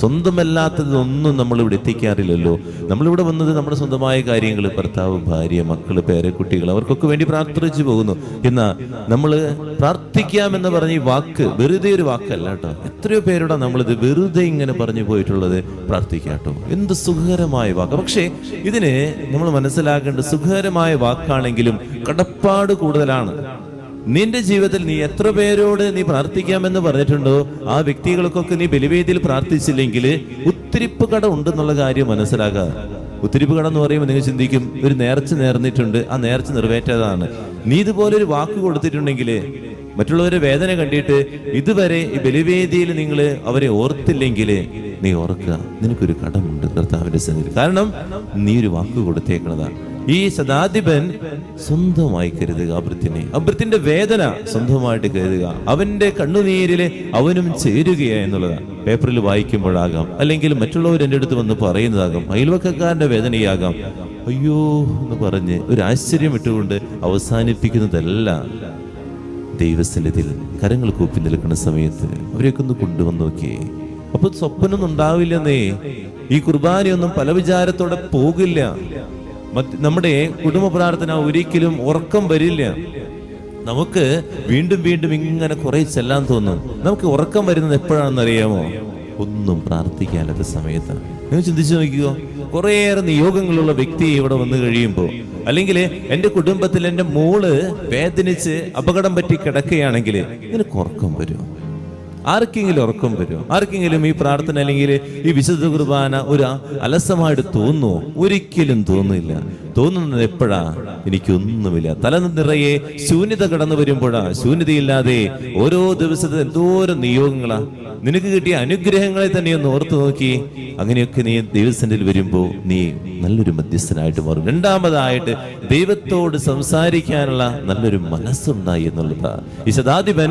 സ്വന്തമല്ലാത്തതൊന്നും നമ്മൾ ഇവിടെ എത്തിക്കാറില്ലല്ലോ. നമ്മളിവിടെ വന്നത് നമ്മുടെ സ്വന്തമായ കാര്യങ്ങൾ ഭർത്താവ് ഭാര്യ മക്കൾ പേരക്കുട്ടികൾ അവർക്കൊക്കെ വേണ്ടി പ്രാർത്ഥിച്ചു പോകുന്നു. എന്നാ നമ്മൾ പ്രാർത്ഥിക്കാമെന്ന് പറഞ്ഞ ഈ വാക്ക് വെറുതെ ഒരു വാക്കല്ല കേട്ടോ. എത്രയോ പേരോടാ നമ്മളിത് വെറുതെ ഇങ്ങനെ പറഞ്ഞു പോയിട്ടുള്ളത് പ്രാർത്ഥിക്കാട്ടോ. എന്ത് സുഖകരമായ വാക്ക്. പക്ഷേ ഇതിന് നമ്മൾ മനസ്സിലാക്കേണ്ട സുഖകരമായ വാക്കാണെങ്കിലും കടപ്പാട് കൂടുതലാണ്. നിന്റെ ജീവിതത്തിൽ നീ എത്ര പേരോട് നീ പ്രാർത്ഥിക്കാമെന്ന് പറഞ്ഞിട്ടുണ്ടോ? ആ വ്യക്തികൾക്കൊക്കെ നീ ബലിവേദിയിൽ പ്രാർത്ഥിച്ചില്ലെങ്കിൽ ഉത്തിരിപ്പ് കട ഉണ്ടെന്നുള്ള കാര്യം മനസ്സിലാക്കുക ഉത്തിരിപ്പ് കട എന്ന് പറയുമ്പോൾ നിങ്ങൾ ചിന്തിക്കും ഒരു നേർച്ച നേർന്നിട്ടുണ്ട് ആ നേർച്ച നിറവേറ്റതാണ്. നീ ഇതുപോലെ ഒരു വാക്ക് കൊടുത്തിട്ടുണ്ടെങ്കിൽ മറ്റുള്ളവരെ വേദന കണ്ടിട്ട് ഇതുവരെ ഈ ബലിവേദിയിൽ നിങ്ങൾ അവരെ ഓർത്തില്ലെങ്കിൽ നീ ഓർക്കുക നിനക്കൊരു കടമുണ്ട് കർത്താവിന്റെ സന്നിധി കാരണം നീ ഒരു വാക്ക് കൊടുത്തേക്കണതാണ് ഈ ശതാധിപൻ സ്വന്തമായി കരുതുക അഭൃത്തിനെ അഭൃത്തിന്റെ വേദന സ്വന്തമായിട്ട് കരുതുക. അവന്റെ കണ്ണുനീരിൽ അവനും ചേരുകയാ എന്നുള്ളതാണ് പേപ്പറിൽ വായിക്കുമ്പോഴാകാം. അല്ലെങ്കിൽ മറ്റുള്ളവർ എന്റെ അടുത്ത് വന്ന് പറയുന്നതാകാം. അയൽവക്കക്കാരന്റെ വേദനയാകാം. അയ്യോ എന്ന് പറഞ്ഞ് ഒരു ആശ്ചര്യം ഇട്ടുകൊണ്ട് അവസാനിപ്പിക്കുന്നതല്ല ദൈവസന്നിധിയിൽ കരങ്ങൾ കൂപ്പി നിൽക്കുന്ന സമയത്ത് അവരെയൊക്കെ ഒന്ന് കൊണ്ടുവന്ന് നോക്കിയേ. അപ്പൊ സ്വപ്നമൊന്നും ഉണ്ടാവില്ലെന്നേ. ഈ കുർബാനയൊന്നും പല വിചാരത്തോടെ പോകില്ല. നമ്മുടെ കുടുംബ പ്രാർത്ഥന ഒരിക്കലും ഉറക്കം വരില്ല. നമുക്ക് വീണ്ടും വീണ്ടും ഇങ്ങനെ കുറെ ചെല്ലാൻ തോന്നും. നമുക്ക് ഉറക്കം വരുന്നത് എപ്പോഴാണെന്ന് അറിയാമോ ഒന്നും പ്രാർത്ഥിക്കാനത്തെ സമയത്താണ് നിങ്ങൾ ചിന്തിച്ചു നോക്കിയോ കുറേയേറെ നിയോഗങ്ങളുള്ള വ്യക്തി ഇവിടെ വന്നു കഴിയുമ്പോൾ അല്ലെങ്കിൽ എന്റെ കുടുംബത്തിൽ എന്റെ മോൾ വേദനിച്ച് അപകടം പറ്റി കിടക്കുകയാണെങ്കിൽ ഇങ്ങനെ ഉറക്കം വരുമോ ആർക്കെങ്കിലും ഉറക്കം വരുമോ? ആർക്കെങ്കിലും ഈ പ്രാർത്ഥന അല്ലെങ്കിൽ ഈ വിശുദ്ധ കുർബാന ഒരു അലസമായിട്ട് തോന്നുമോ? ഒരിക്കലും തോന്നില്ല തോന്നുന്നത് എപ്പോഴാ? എനിക്കൊന്നുമില്ല. തല നിറയെ ശൂന്യത കടന്നു വരുമ്പോഴാ. ശൂന്യതയില്ലാതെ ഓരോ ദിവസത്തെ എന്തോരം നിയോഗങ്ങളാ. നിനക്ക് കിട്ടിയ അനുഗ്രഹങ്ങളെ തന്നെ ഒന്ന് ഓർത്തു നോക്കി. അങ്ങനെയൊക്കെ നീ ദൈവസന്നിൽ വരുമ്പോൾ നീ നല്ലൊരു മധ്യസ്ഥനായിട്ട് മാറും. രണ്ടാമതായിട്ട് ദൈവത്തോട് സംസാരിക്കാനുള്ള നല്ലൊരു മനസ്സുണ്ടായി എന്നുള്ളതാ. ഈ ശതാധിപൻ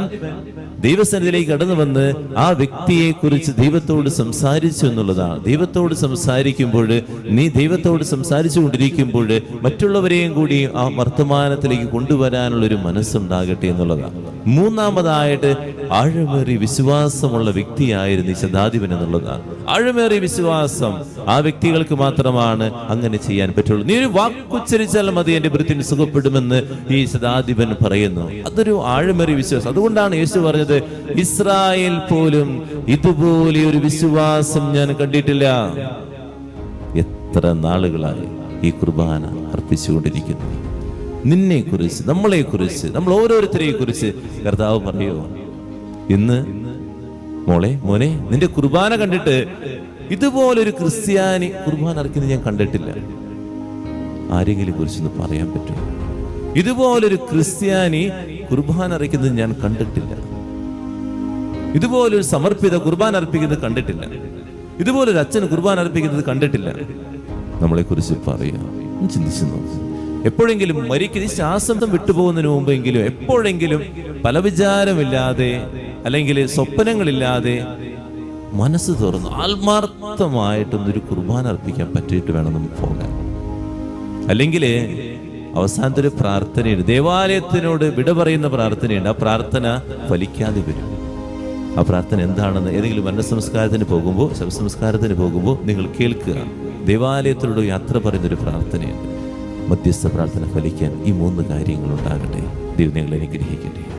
ദൈവസന്നിധിയിലേക്ക് കടന്നു വന്ന് ആ വ്യക്തിയെ കുറിച്ച് ദൈവത്തോട് സംസാരിച്ചു എന്നുള്ളതാണ്. ദൈവത്തോട് സംസാരിക്കുമ്പോൾ നീ ദൈവത്തോട് സംസാരിച്ചു കൊണ്ടിരിക്കുമ്പോൾ മറ്റുള്ളവരെയും കൂടി ആ വർത്തമാനത്തിലേക്ക് കൊണ്ടുവരാനുള്ള ഒരു മനസ്സുണ്ടാകട്ടെ എന്നുള്ളതാണ്. മൂന്നാമതായിട്ട് ആഴമേറി വിശ്വാസമുള്ള വ്യക്തിയായിരുന്നു ശതാധിപൻ എന്നുള്ളതാണ്. ആഴമേറി വിശ്വാസം ആ വ്യക്തികൾക്ക് മാത്രമാണ് അങ്ങനെ ചെയ്യാൻ പറ്റുള്ളൂ. നീ ഒരു വാക്കുച്ചരിച്ചാൽ മതി എന്റെ വൃത്തിന് സുഖപ്പെടുമെന്ന് ഈ ശതാധിപൻ പറയുന്നു. അതൊരു ആഴമേറി വിശ്വാസം. അതുകൊണ്ടാണ് യേശു പറഞ്ഞത് ഇസ്രായേൽ പോലും ഇതുപോലെ ഒരു വിശ്വാസം ഞാൻ കണ്ടിട്ടില്ല. എത്ര നാളുകളായി ഈ കുർബാന അർപ്പിച്ചുകൊണ്ടിരിക്കുന്നു. നിന്നെ കുറിച്ച് നമ്മളെ കുറിച്ച് നമ്മൾ ഓരോരുത്തരെയും കുറിച്ച് കർത്താവ് പറയുമോ ഇന്ന് മോളെ മോനെ നിന്റെ കുർബാന കണ്ടിട്ട് ഇതുപോലൊരു ക്രിസ്ത്യാനി കുർബാന അർക്കുന്നത് ഞാൻ കണ്ടിട്ടില്ല. ആരെങ്കിലും കുറിച്ചൊന്ന് പറയാൻ പറ്റുമോ? ഇതുപോലൊരു ക്രിസ്ത്യാനി കുർബാന അർക്കുന്നത് ഞാൻ കണ്ടിട്ടില്ല. ഇതുപോലൊരു സമർപ്പിത കുർബാന അർപ്പിക്കുന്നത് കണ്ടിട്ടില്ല. ഇതുപോലൊരു അച്ഛൻ കുർബാന അർപ്പിക്കുന്നത് കണ്ടിട്ടില്ല. നമ്മളെക്കുറിച്ച് പറയാം. ഒന്ന് ചിന്തിച്ചു നോക്ക്. എപ്പോഴെങ്കിലും മരിക്കുന്ന ശ്വാസം വിട്ടുപോകുന്നതിന് മുമ്പെങ്കിലും എപ്പോഴെങ്കിലും പല വിചാരമില്ലാതെ അല്ലെങ്കിൽ സ്വപ്നങ്ങളില്ലാതെ മനസ്സ് തുറന്ന് ആത്മാർത്ഥമായിട്ടൊന്നൊരു കുർബാന അർപ്പിക്കാൻ പറ്റിയിട്ട് വേണം നമുക്ക് പോകാൻ. അല്ലെങ്കിൽ അവസാനത്തെ ഒരു പ്രാർത്ഥനയുണ്ട്. ദേവാലയത്തിനോട് വിട പറയുന്ന പ്രാർത്ഥനയുണ്ട്. ആ പ്രാർത്ഥന ഫലിക്കാതെ വരും. ആ പ്രാർത്ഥന എന്താണെന്ന് ഏതെങ്കിലും വനസംസ്കാരത്തിന് പോകുമ്പോൾ ശവസംസ്കാരത്തിന് പോകുമ്പോൾ നിങ്ങൾ കേൾക്കുക. ദേവാലയത്തിലൂടെ യാത്ര പറയുന്നൊരു പ്രാർത്ഥനയുണ്ട്. മധ്യസ്ഥ പ്രാർത്ഥന ഫലിക്കാൻ ഈ മൂന്ന് കാര്യങ്ങളുണ്ടാകട്ടെ. ദൈവം നിങ്ങളെ അനുഗ്രഹിക്കട്ടെ.